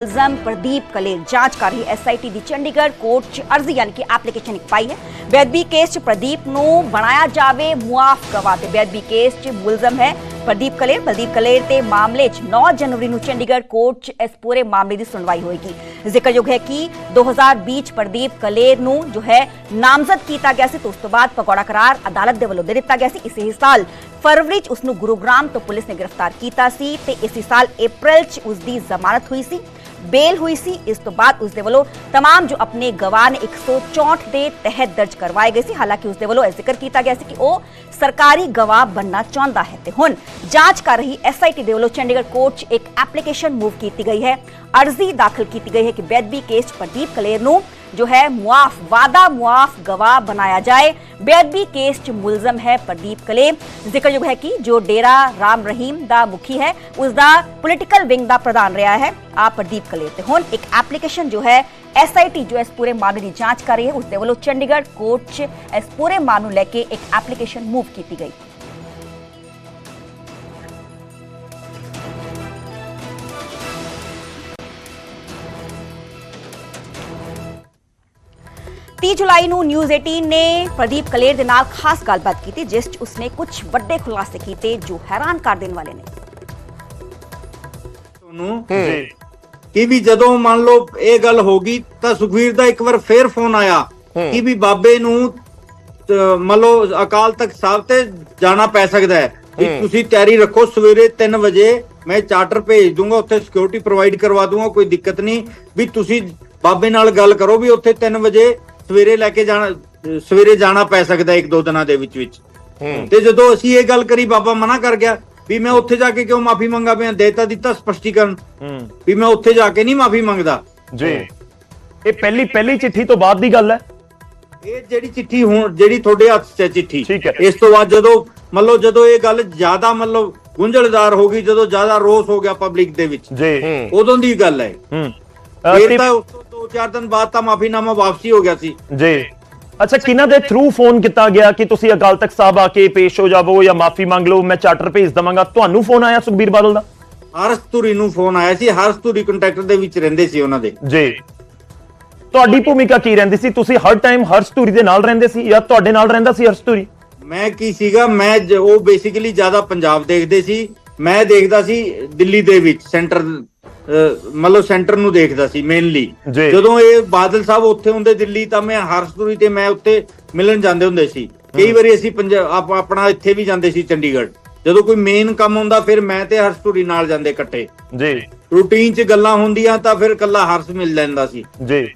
ਮੁਲਜ਼ਮ ਪ੍ਰਦੀਪ ਕਲੇਰ ਜਾਂਚ ਕਰ ਰਹੀ ਐਸਆਈਟੀ ਦੀ ਚੰਡੀਗੜ੍ਹ ਕੋਰਟ 'ਚ ਅਰਜ਼ੀ ਯਾਨੀ ਕਿ ਐਪਲੀਕੇਸ਼ਨ ਇੱਕ ਪਾਈ ਹੈ ਬੇਅਦਬੀ ਕੇਸ 'ਚ ਪ੍ਰਦੀਪ ਨੂੰ ਬਣਾਇਆ ਜਾਵੇ ਮੁਆਫ ਗਵਾਹ ਤੇ ਬੇਅਦਬੀ ਕੇਸ 'ਚ ਮੁਲਜ਼ਮ ਹੈ ਪ੍ਰਦੀਪ ਕਲੇਰ ਪ੍ਰਦੀਪ ਕਲੇਰ ਤੇ ਮਾਮਲੇ 'ਚ 9 ਜਨਵਰੀ ਨੂੰ ਚੰਡੀਗੜ੍ਹ ਕੋਰਟ 'ਚ ਇਸ ਪੂਰੇ ਮਾਮਲੇ ਦੀ ਸੁਣਵਾਈ ਹੋਏਗੀ ਜ਼ਿਕਰਯੋਗ ਹੈ ਕਿ 2020 'ਚ ਪ੍ਰਦੀਪ ਕਲੇਰ ਨੂੰ ਜੋ ਹੈ ਨਾਮਜ਼ਦ ਕੀਤਾ ਗਿਆ ਸੀ ਤੇ ਉਸ ਤੋਂ ਬਾਅਦ ਪਕੌੜਾ ਕਰਾਰ ਅਦਾਲਤ ਦੇ ਵੱਲੋਂ ਦੇ ਦਿੱਤਾ ਗਿਆ ਸੀ ਇਸੇ ਹੀ ਸਾਲ ਫਰਵਰੀ 'ਚ ਉਸ ਨੂੰ ਗੁਰੂਗ੍ਰਾਮ ਤੋਂ ਪੁਲਿਸ ਨੇ ਗ੍ਰਿਫਤਾਰ ਕੀਤਾ ਸੀ ਤੇ ਇਸੇ ਸਾਲ ਅਪ੍ਰੈਲ 'ਚ ਉਸ ਦੀ ਜ਼ਮਾਨਤ ਹੋਈ ਸੀ ਬੇਲ ਹੋਈ ਸੀ ਇਸ ਤੋਂ ਬਾਅਦ ਉਸ ਦੇ ਵੱਲੋਂ तमाम ਜੋ ਆਪਣੇ ਗਵਾਹ ਨੇ 164 ਦੇ ਤਹਿਤ ਦਰਜ ਕਰਵਾਏ ਗਏ ਸੀ ਹਾਲਾਂਕਿ ਉਸ ਦੇ ਵੱਲੋਂ ਇਹ ਜ਼ਿਕਰ ਕੀਤਾ ਗਿਆ ਸੀ ਕਿ ਉਹ ਸਰਕਾਰੀ ਗਵਾਹ ਬੰਨਾ ਚਾਹੁੰਦਾ ਹੈ ਤੇ ਹੁਣ ਜਾਂਚ ਕਰ ਰਹੀ ਐਸਆਈਟੀ ਦੇ ਵੱਲੋਂ ਚੰਡੀਗੜ੍ਹ ਕੋਰਟ 'ਚ ਇੱਕ ਐਪਲੀਕੇਸ਼ਨ ਮੂਵ ਕੀਤੀ ਗਈ ਹੈ ਅਰਜ਼ੀ ਦਾਖਲ ਕੀਤੀ ਗਈ ਹੈ ਕਿ ਬੇਅਦਬੀ ਕੇਸ 'ਚ ਪ੍ਰਦੀਪ ਕਲੇਰ ਨੂੰ ਜੋ ਹੈ ਮੁਆਫ ਵਾਦਾ ਮੁਆਫ ਗਵਾਹ ਬਣਾਇਆ ਜਾਏ ਬੇਅਦਬੀ ਕੇਸ 'ਚ ਮੁਲਜ਼ਮ ਹੈ ਪ੍ਰਦੀਪ ਕਲੇਰ ਜ਼ਿਕਰਯੋਗ ਹੈ ਕਿ ਜੋ ਡੇਰਾ ਰਾਮ ਰਹੀਮ ਦਾ ਮੁਖੀ ਹੈ ਉਸ ਦਾ ਪੋਲੀਟੀਕਲ ਵਿੰਗ ਦਾ ਪ੍ਰਧਾਨ ਰਿਹਾ ਹੈ ਆ ਪ੍ਰਦੀਪ ਕਲੇਰ ਤੇ ਹੁਣ ਇੱਕ ਐਪਲੀਕੇਸ਼ਨ ਜੋ ਹੈ ਐਸਆਈਟੀ ਜੋ ਇਸ ਪੂਰੇ ਮਾਮਲੇ ਦੀ ਜਾਂਚ ਕਰ ਰਹੀ ਹੈ ਉਸ ਦੇ ਵੱਲੋਂ ਚੰਡੀਗੜ੍ਹ ਕੋਰਟ 'ਚ ਇਸ ਪੂਰੇ ਮਾਮਲੇ ਨੂੰ ਲੈ ਕੇ ਇੱਕ ਐਪਲੀਕੇਸ਼ਨ ਮੂਵ ਕੀਤੀ ਗਈ 30 ਜੁਲਾਈ ਨੂੰ ਨਿਊਜ਼ 18 ਨੇ ਪ੍ਰਦੀਪ ਕਲੇਰ ਦੇ ਨਾਲ ਖਾਸ ਗੱਲਬਾਤ ਕੀਤੀ ਜਿਸ 'ਚ ਉਸਨੇ ਕੁਝ ਵੱਡੇ ਖੁਲਾਸੇ ਕੀਤੇ ਜੋ ਹੈਰਾਨ ਕਰ ਦੇਣ ਵਾਲੇ ਨੇ। ਤੁਹਾਨੂੰ ਕਿ ਵੀ ਜਦੋਂ ਮੰਨ ਲਓ ਇਹ ਗੱਲ ਹੋ ਗਈ ਤਾਂ ਸੁਖਵੀਰ ਦਾ ਇੱਕ ਵਾਰ ਫੇਰ ਫੋਨ ਆਇਆ ਕਿ ਵੀ ਬਾਬੇ ਨੂੰ ਮੰਨ ਲਓ ਅਕਾਲ ਤਖਤ ਸਾਹਿਬ ਤੇ ਜਾਣਾ ਪੈ ਸਕਦਾ ਹੈ। ਵੀ ਤੁਸੀਂ ਤਿਆਰੀ ਰੱਖੋ ਸਵੇਰੇ 3 ਵਜੇ ਮੈਂ ਚਾਰਟਰ ਭੇਜ ਦੂੰਗਾ ਉੱਥੇ ਸਿਕਿਉਰਿਟੀ ਪ੍ਰੋਵਾਈਡ ਕਰਵਾ ਦੂੰਗਾ ਕੋਈ ਦਿੱਕਤ ਨਹੀਂ। ਵੀ ਤੁਸੀਂ ਬਾਬੇ ਨਾਲ ਗੱਲ ਕਰੋ ਵੀ ਉੱਥੇ 3 ਵਜੇ ਸਵੇਰੇ ਲੈ ਕੇ ਜਾਣਾ ਸਵੇਰੇ ਜਾਣਾ ਪੈ ਸਕਦਾ ਇੱਕ ਦੋ ਦਿਨਾਂ ਦੇ ਵਿੱਚ ਵਿੱਚ। ਤੇ ਜਦੋਂ ਅਸੀਂ ਇਹ ਗੱਲ ਕਰੀ ਬਾਬਾ ਮਨਾ ਕਰ ਗਿਆ ਵੀ ਮੈਂ ਉੱਥੇ ਜਾ ਕੇ ਕਿਉਂ ਮਾਫੀ ਮੰਗਾ ਪਿਆ? ਦੇਤਾ ਦਿੱਤਾ ਸਪਸ਼ਟੀਕਰਨ। ਵੀ ਮੈਂ ਉੱਥੇ ਜਾ ਕੇ ਨਹੀਂ ਮਾਫੀ ਮੰਗਦਾ। ਜੀ। ਇਹ ਪਹਿਲੀ ਪਹਿਲੀ ਚਿੱਠੀ ਤੋਂ ਬਾਅਦ ਦੀ ਗੱਲ ਹੈ? ਇਹ ਜਿਹੜੀ ਚਿੱਠੀ ਹੁਣ ਜਿਹੜੀ ਤੁਹਾਡੇ ਹੱਥ 'ਚ ਹੈ ਚਿੱਠੀ। ਇਸ ਤੋਂ ਬਾਅਦ ਜਦੋਂ ਮਤਲਬ ਜਦੋਂ ਇਹ ਗੱਲ ਜ਼ਿਆਦਾ ਮਤਲਬ ਗੁੰਝਲਦਾਰ ਹੋ ਗਈ ਜਦੋਂ ਜ਼ਿਆਦਾ ਰੋਸ ਹੋ ਗਿਆ ਪਬਲਿਕ ਦੇ ਵਿੱਚ ਜੀ। ਉਦੋਂ ਦੀ ਗੱਲ ਹੈ। ਫਿਰ ਤੇ- ਤਾਂ ਉਸ ਤੋਂ ਦੋ ਚਾਰ ਦਿਨ ਬਾਅਦ ਤਾਂ ਮਾਫੀਨਾਮਾ ਵਾਪਸੀ ਹੋ ਗਿਆ ਸੀ। ਜੀ। ਅੱਛਾ ਕਿਹਨਾਂ ਦੇ ਥਰੂ ਫੋਨ ਕੀਤਾ ਗਿਆ ਕਿ ਤੁਸੀਂ ਅਕਾਲ ਤਖਤ ਸਾਹਿਬ ਆ ਕੇ ਪੇਸ਼ ਹੋ ਜਾਵੋ ਜਾਂ ਮਾਫੀ ਮੰਗ ਲਓ? ਮੈਂ ਚਾਰਟਰ ਭੇਜ ਦਵਾਂਗਾ। ਤੁਹਾਨੂੰ ਫੋਨ ਆਇਆ ਸੁਖਬੀਰ ਬਾਦਲ ਦਾ? ਹਰਸਤੂਰੀ ਨੂੰ ਫੋਨ ਆਇਆ ਸੀ। ਹਰਸਤੂਰੀ ਕੰਟੈਕਟ ਦੇ ਵਿੱਚ ਰਹਿੰਦੇ ਸੀ ਉਹਨਾਂ ਦੇ। ਜੀ। ਤੁਹਾਡੀ ਭੂਮਿਕਾ ਕੀ ਰਹਿੰਦੀ ਸੀ? ਤੁਸੀਂ ਹਰ ਟਾਈਮ ਹਰਸਤੂਰੀ ਦੇ ਨਾਲ ਰਹਿੰਦੇ ਸੀ ਜਾਂ ਤੁਹਾਡੇ ਨਾਲ ਰਹਿੰਦਾ ਸੀ ਹਰਸਤੂਰੀ ਮੈਂ ਕੀ ਸੀਗਾ? ਮੈਂ ਜ- ਉਹ ਬੇਸਿਕਲੀ ਜ਼ਿਆਦਾ ਪੰਜਾਬ ਦੇਖਦੇ ਸੀ। ਮੈਂ ਦੇਖਦਾ ਸੀ ਦਿੱਲੀ ਦੇ ਵਿੱਚ ਸੈਂਟਰ ਮਤਲਬ ਸੈਂਟਰ ਨੂੰ ਦੇਖਦਾ ਸੀ ਮੇਨਲੀ। ਜਦੋਂ ਇਹ ਬਾਦਲ ਸਾਹਿਬ ਉੱਥੇ ਹੁੰਦੇ ਦਿੱਲੀ ਤਾਂ ਮੈਂ ਹਰਸਪੁਰੀ ਤੇ ਮੈਂ ਉੱਥੇ ਮਿਲਣ ਜਾਂਦੇ ਹੁੰਦੇ ਸੀ। ਕਈ ਵਾਰੀ ਅਸੀਂ ਪੰਜਾਬ ਆਪ- ਆਪਣਾ ਇੱਥੇ ਵੀ ਜਾਂਦੇ ਸੀ ਚੰਡੀਗੜ੍ਹ। ਜਦੋਂ ਕੋਈ ਮੇਨ ਕੰਮ ਹੁੰਦਾ ਫਿਰ ਮੈਂ ਤੇ ਹਰਸਪੁਰੀ ਨਾਲ ਜਾਂਦੇ ਇਕੱਠੇ। ਜੀ। ਰੂਟੀਨ 'ਚ ਗੱਲਾਂ ਹੁੰਦੀਆਂ ਤਾਂ ਫਿਰ ਕੱਲਾ ਹਰਸ ਮਿਲ ਲੈਂਦਾ ਸੀ। ਜੀ।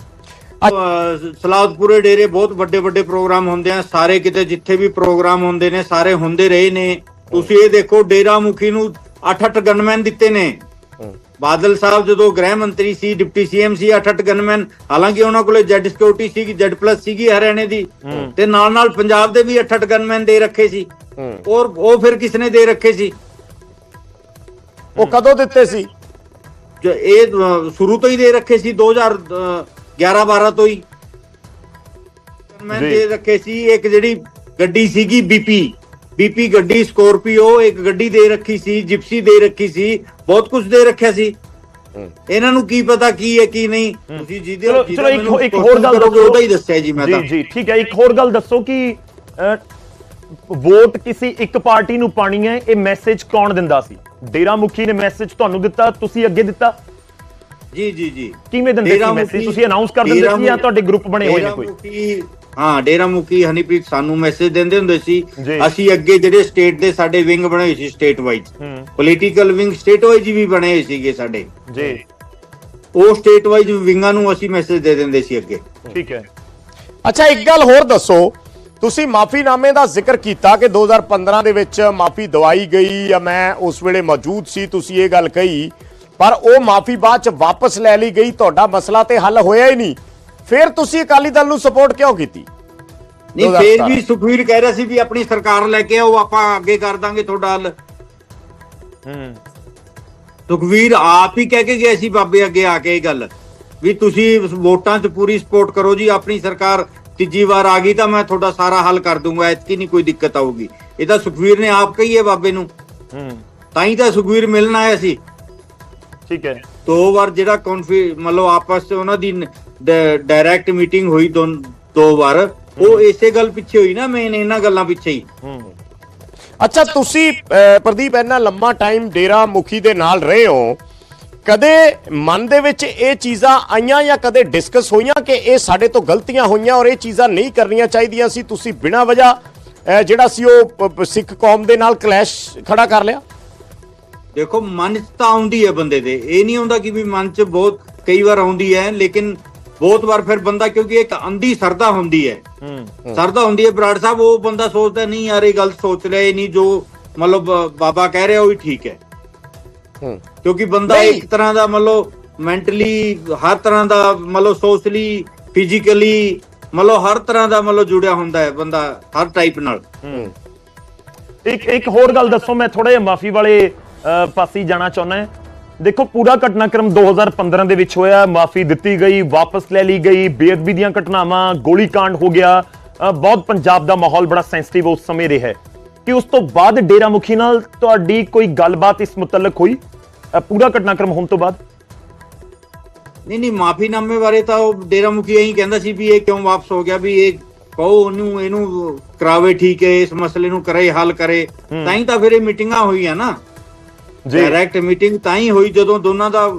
ਸਲਾਦਪੁਰੇ ਡੇਰੇ ਬਹੁਤ ਵੱਡੇ ਵੱਡੇ ਪ੍ਰੋਗਰਾਮ ਹੁੰਦੇ ਆ। ਸਾਰੇ ਕਿਤੇ ਜਿੱਥੇ ਵੀ ਪ੍ਰੋਗਰਾਮ ਹੁੰਦੇ ਨੇ ਸਾਰੇ ਹੁੰਦੇ ਰਹੇ ਨੇ। ਤੁਸੀਂ ਇਹ ਦੇਖੋ ਡੇਰਾ ਮੁਖੀ ਨੂੰ 8-8 ਗਨਮੈਨ ਦਿੱਤੇ ਨੇ। ਬਾਦਲ ਸਾਹਿਬ ਜਦੋਂ ਗ੍ਰਹਿ ਮੰਤਰੀ ਸੀ ਡਿਪਟੀ ਸੀਐਮ ਸੀ 8-8 ਗਨਮੈਨ ਹਾਲਾਂਕਿ ਉਹਨਾਂ ਕੋਲੇ ਜੈਡ ਸਿਕਿਉਰਿਟੀ ਸੀਗੀ ਜੈਡ ਪਲੱਸ ਸੀਗੀ ਹਰਿਆਣੇ ਦੀ ਤੇ ਨਾਲ ਨਾਲ ਪੰਜਾਬ ਦੇ ਵੀ 8-8 ਗਨਮੈਨ ਦੇ ਰੱਖੇ ਸੀ। ਔਰ ਉਹ ਫਿਰ ਕਿਸਨੇ ਦੇ ਰੱਖੇ ਸੀ? ਉਹ ਕਦੋਂ ਦਿੱਤੇ ਸੀ? ਜੋ ਇਹ ਸ਼ੁਰੂ ਤੋਂ ਹੀ ਦੇ ਰੱਖੇ ਸੀ 2011 12 ਤੋਂ ਹੀ। ਮੈਂ ਜੀ। ਦੇ ਰੱਖੇ ਸੀ ਇੱਕ ਜਿਹੜੀ ਗੱਡੀ ਸੀਗੀ ਬੀਪੀ ਬੀਪੀ ਗੱਡੀ ਸਕੋਰਪੀਓ ਇੱਕ ਗੱਡੀ ਦੇ ਰੱਖੀ ਸੀ ਜਿਪਸੀ ਦੇ ਰੱਖੀ ਸੀ ਬਹੁਤ ਕੁਝ ਦੇ ਰੱਖਿਆ ਸੀ। ਇਹਨਾਂ ਨੂੰ ਕੀ ਪਤਾ ਕੀ ਹੈ ਕੀ ਨਹੀਂ? ਤੁਸੀਂ ਜਿਹਦੇ ਚਲੋ ਇੱਕ ਇੱਕ ਹੋਰ ਗੱਲ ਕਰੋਗੇ ਉਹਦਾ ਹੀ ਦੱਸਿਆ ਜੀ ਮੈਂ ਜੀ ਤਾਂ। ਜੀ ਠੀਕ ਹੈ ਇੱਕ ਹੋਰ ਗੱਲ ਦੱਸੋ ਕਿ ਵੋਟ ਕਿਸੇ ਇੱਕ ਪਾਰਟੀ ਨੂੰ ਪਾਣੀ ਹੈ ਇਹ ਮੈਸੇਜ ਕੌਣ ਦਿੰਦਾ ਸੀ? ਡੇਰਾ ਮੁਖੀ ਨੇ ਮੈਸੇਜ ਤੁਹਾਨੂੰ ਦਿੱਤਾ ਤੁਸੀਂ ਅੱਗੇ ਦਿੱਤਾ? ਜੀ ਜੀ ਜੀ। ਕਿਵੇਂ ਦਿੰਦੇ ਸੀ ਮੈਸੇਜ? ਤੁਸੀਂ ਅਨਾਉਂਸ ਕਰ ਦਿੰਦੇ ਸੀ ਜਾਂ ਤੁਹਾਡੇ ਗਰੁੱਪ ਬਣੇ ਹੋਏ ਨੇ ਕੋਈ? ਹਾਂ ਡੇਰਾ ਮੁਖੀ ਹਨੀਪ੍ਰੀਤ ਸਾਨੂੰ ਮੈਸੇਜ ਦਿੰਦੇ ਹੁੰਦੇ ਸੀ। ਅਸੀਂ ਅੱਗੇ ਜਿਹੜੇ ਸਟੇਟ ਦੇ ਸਾਡੇ ਵਿੰਗ ਬਣੇ ਹੋਏ ਸੀ state wise political wing state wise ਵੀ ਬਣੇ ਹੋਏ ਸੀਗੇ ਸਾਡੇ। ਜੀ। ਉਹ ਸਟੇਟ ਵਾਈਜ਼ ਵਿੰਗਾਂ ਨੂੰ ਅਸੀਂ ਮੈਸੇਜ ਦੇ ਦਿੰਦੇ ਸੀ ਅੱਗੇ। ਠੀਕ ਹੈ। ਅੱਛਾ ਇੱਕ ਗੱਲ ਹੋਰ ਦੱਸੋ। ਤੁਸੀਂ ਮਾਫੀਨਾਮੇ ਦਾ ਜ਼ਿਕਰ ਕੀਤਾ ਕਿ 2015 ਦੇ ਵਿੱਚ ਮਾਫੀ ਦਵਾਈ ਗਈ ਜਾਂ ਮੈਂ ਉਸ ਵੇਲੇ ਮੌਜੂਦ ਸੀ ਤੁਸੀਂ ਇਹ ਗੱਲ ਕਹੀ। ਪਰ ਉਹ ਮਾਫੀ ਬਾਅਦ ਚ ਵਾਪਸ ਲੈ ਲਈ ਗਈ ਤੁਹਾਡਾ ਮਸਲਾ ਤੇ ਹੱਲ ਹੋਇਆ ਹੀ ਨਹੀਂ। ਫਿਰ ਤੁਸੀਂ ਅਕਾਲੀ ਦਲ ਨੂੰ ਸਪੋਰਟ ਕਿਉਂ ਕੀਤੀ? ਨਹੀਂ 2017 ਫੇਰ ਵੀ ਸੁਖਵੀਰ ਕਹਿ ਰਿਹਾ ਸੀ ਵੀ ਆਪਣੀ ਸਰਕਾਰ ਲੈ ਕੇ ਆਓ ਆਪਾਂ ਅੱਗੇ ਕਰ ਦਾਂਗੇ ਤੁਹਾਡਾ ਹੱਲ। ਹੂੰ। ਸੁਖਵੀਰ ਆਪ ਹੀ ਕਹਿ ਕੇ ਗਿਆ ਸੀ ਬਾਬੇ ਅੱਗੇ ਆ ਕੇ ਇਹ ਗੱਲ ਵੀ ਤੁਸੀਂ ਵੋਟਾਂ 'ਚ ਪੂਰੀ ਸਪੋਰਟ ਕਰੋ ਜੀ ਆਪਣੀ ਸਰਕਾਰ ਤੀਜੀ ਵਾਰ ਆ ਗਈ ਤਾਂ ਮੈਂ ਤੁਹਾਡਾ ਸਾਰਾ ਹੱਲ ਕਰ ਦੂੰਗਾ ਇਤਕੀ ਨਹੀਂ ਕੋਈ ਦਿੱਕਤ ਆਊਗੀ। ਇਹ ਤਾਂ ਸੁਖਵੀਰ ਨੇ ਆਪ ਕਹੀ ਹੈ ਬਾਬੇ ਨੂੰ। ਹੂੰ। ਤਾਂ ਹੀ ਤਾਂ ਸੁਖਵੀਰ ਮਿਲਣ ਆਇਆ ਸੀ। ਠੀਕ ਹੈ। ਦੋ ਵਾਰ ਜਿਹੜਾ ਕੌਨਫੀ ਮਤਲਬ ਆਪਸ ਚ ਉਹਨਾਂ ਦੀ ਡਾਇਰੈਕਟ ਮੀਟਿੰਗ ਹੋਈ ਦੋ ਦੋ ਵਾਰ। ਉਹ ਇਸੇ ਗੱਲ ਪਿੱਛੇ ਹੋਈ ਨਾ ਮੇਨ ਇਹਨਾਂ ਗੱਲਾਂ ਪਿੱਛੇ ਹੀ। ਅੱਛਾ ਤੁਸੀਂ ਪ੍ਰਦੀਪ ਇੰਨਾ ਲੰਮਾ ਟਾਈਮ ਡੇਰਾ ਮੁਖੀ ਦੇ ਨਾਲ ਰਹੇ ਹੋ ਕਦੇ ਮਨ ਦੇ ਵਿੱਚ ਇਹ ਚੀਜ਼ਾਂ ਆਈਆਂ ਜਾਂ ਕਦੇ ਡਿਸਕਸ ਹੋਈਆਂ ਕਿ ਇਹ ਸਾਡੇ ਤੋਂ ਗਲਤੀਆਂ ਹੋਈਆਂ ਔਰ ਇਹ ਚੀਜ਼ਾਂ ਨਹੀਂ ਕਰਨੀਆਂ ਚਾਹੀਦੀਆਂ ਸੀ ਤੁਸੀਂ ਬਿਨਾਂ ਵਜ੍ਹਾ ਜਿਹੜਾ ਸੀ ਉਹ ਸਿੱਖ ਕੌਮ ਦੇ ਨਾਲ ਕਲੈਸ਼ ਖੜਾ ਕਰ ਲਿਆ? ਦੇਖੋ ਮਨ 'ਚ ਤਾਂ ਆਉਂਦੀ ਹੈ ਬੰਦੇ ਦੇ। ਇਹ ਨਹੀਂ ਆਉਂਦਾ ਕਿ ਵੀ ਮਨ 'ਚ ਬਹੁਤ ਕਈ ਵਾਰ ਆਉਂਦੀ ਹੈ ਲੇਕਿਨ ਬਹੁਤ ਵਾਰ ਫਿਰ ਬੰਦਾ ਕਿਉਂਕਿ ਇੱਕ ਅੰਧੀ ਸਰਦਾ ਹੁੰਦੀ ਹੈ। ਸਰਦਾ ਹੁੰਦੀ ਹੈ ਬਰਾੜ ਸਾਹਿਬ ਉਹ ਬੰਦਾ ਸੋਚਦਾ ਨਹੀਂ ਯਾਰ ਇਹ ਗਲਤ ਸੋਚ ਰਿਹਾ ਇਹ ਨਹੀਂ ਜੋ ਮਤਲਬ ਬਾਬਾ ਕਹਿ ਰਿਹਾ ਉਹ ਹੀ ਠੀਕ ਹੈ। ਕਿਉਂਕਿ ਬੰਦਾ। ਇੱਕ ਤਰ੍ਹਾਂ ਦਾ ਮਤਲਬ ਮੈਂਟਲੀ ਹਰ ਤਰ੍ਹਾਂ ਦਾ ਮਤਲਬ ਸੋਸ਼ਲੀ ਫਿਜ਼ੀਕਲੀ ਮਤਲਬ ਹਰ ਤਰ੍ਹਾਂ ਦਾ ਮਤਲਬ ਜੁੜਿਆ ਹੁੰਦਾ ਹੈ ਬੰਦਾ ਹਰ ਟਾਈਪ ਨਾਲ। ਇੱਕ ਇੱਕ ਹੋਰ ਗੱਲ ਦੱਸੋ ਮੈਂ ਥੋੜਾ ਜਿਹਾ ਮਾਫੀ ਵਾਲੇ ਪਾਸੇ ਜਾਣਾ ਚਾਹੁੰਦਾ ਹਾਂ। ਦੇਖੋ ਪੂਰਾ ਘਟਨਾਕ੍ਰਮ 2015 ਦੇ ਵਿੱਚ ਹੋਇਆ। ਮਾਫੀ ਦਿੱਤੀ ਗਈ ਵਾਪਸ ਲੈ ਲਈ ਗਈ। ਬੇਅਦਬੀ ਦੀਆਂ ਘਟਨਾਵਾਂ ਗੋਲੀकांड ਹੋ ਗਿਆ। ਬਹੁਤ ਪੰਜਾਬ ਦਾ ਮਾਹੌਲ ਬੜਾ ਸੈਂਸਿਟਿਵ ਉਸ ਸਮੇਂ ਰਿਹਾ ਹੈ। ਕਿ ਉਸ ਤੋਂ ਬਾਅਦ ਡੇਰਾ ਮੁਖੀ ਨਾਲ ਤੁਹਾਡੀ ਕੋਈ ਗੱਲਬਾਤ ਇਸ ਮੁਤਲਕ ਹੋਈ? ਪੂਰਾ ਘਟਨਾਕ੍ਰਮ ਹੋਣ ਤੋਂ ਬਾਅਦ। ਨਹੀਂ ਨਹੀਂ ਮਾਫੀਨਾਮੇ ਬਾਰੇ ਤਾਂ ਉਹ ਡੇਰਾ ਮੁਖੀ ਇਹੀ ਕਹਿੰਦਾ ਸੀ ਵੀ ਇਹ ਕਿਉਂ ਵਾਪਸ ਹੋ ਗਿਆ ਵੀ ਇਹ ਕਹੋ ਉਹਨੂੰ ਇਹਨੂੰ ਕਰਾਵੇ ਠੀਕ ਹੈ ਇਸ ਮਸਲੇ ਨੂੰ ਕਰੇ ਹੱਲ ਕਰੇ। ਤਾਂ ਹੀ ਤਾਂ ਫਿਰ ਇਹ ਮੀਟਿੰਗਾਂ ਹੋਈਆਂ ਨਾ। ਡਾਇਰੈਕਟ ਮੀਟਿੰਗ ਤਾਂ ਹੀ ਹੋਈ ਜਦੋਂ ਦੋਨਾਂ ਦਾ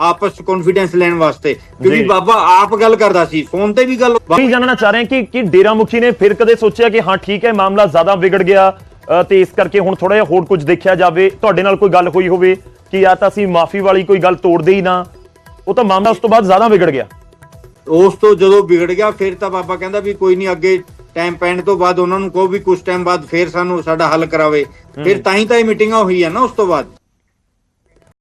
ਆਪਸ ਚ ਕੌਨਫੀਡੈਂਸ ਲੈਣ ਵਾਸਤੇ। ਕਿਉਂਕਿ। ਬਾਬਾ ਆਪ ਗੱਲ ਕਰਦਾ ਸੀ ਫੋਨ ਤੇ ਵੀ ਗੱਲ ਕੀ ਜਾਣਨਾ ਚਾਹ ਰਹੇ ਕਿ ਕਿ ਡੇਰਾ ਮੁਖੀ ਨੇ ਫਿਰ ਕਦੇ ਸੋਚਿਆ ਕਿ ਹਾਂ ਠੀਕ ਹੈ ਮਾਮਲਾ ਜ਼ਿਆਦਾ ਵਿਗੜ ਗਿਆ ਤੇ ਇਸ ਕਰਕੇ ਹੁਣ ਥੋੜਾ ਜਿਹਾ ਹੋਰ ਕੁਝ ਦੇਖਿਆ ਜਾਵੇ ਤੁਹਾਡੇ ਨਾਲ ਕੋਈ ਗੱਲ ਹੋਈ ਹੋਵੇ ਕਿ ਜਾਂ ਤਾਂ ਅਸੀਂ ਮਾਫੀ ਵਾਲੀ ਕੋਈ ਗੱਲ ਤੋੜਦੇ ਹੀ ਨਾ ਉਹ ਤਾਂ ਮਾਮਲਾ ਉਸ ਤੋਂ ਬਾਅਦ ਜ਼ਿਆਦਾ ਵਿਗੜ ਗਿਆ। ਉਸ ਤੋਂ ਜਦੋਂ ਵਿਗੜ ਗਿਆ ਫਿਰ ਤਾਂ ਬਾਬਾ ਕਹਿੰਦਾ ਵੀ ਕੋਈ ਨਹੀਂ ਅੱਗੇ ਟਾਈਮ ਪੈਣ ਤੋਂ ਬਾਅਦ ਉਹਨਾਂ ਨੂੰ ਕਹੋ ਵੀ ਕੁਝ ਟਾਈਮ ਬਾਅਦ ਫਿਰ ਸਾਨੂੰ ਸਾਡਾ ਹੱਲ ਕਰਾਵੇ। ਫਿਰ ਤਾਂ ਹੀ ਤਾਂ ਇਹ ਮੀਟਿੰਗਾਂ ਹੋਈ ਹੈ ਨਾ ਉਸ ਤੋਂ ਬਾਅਦ।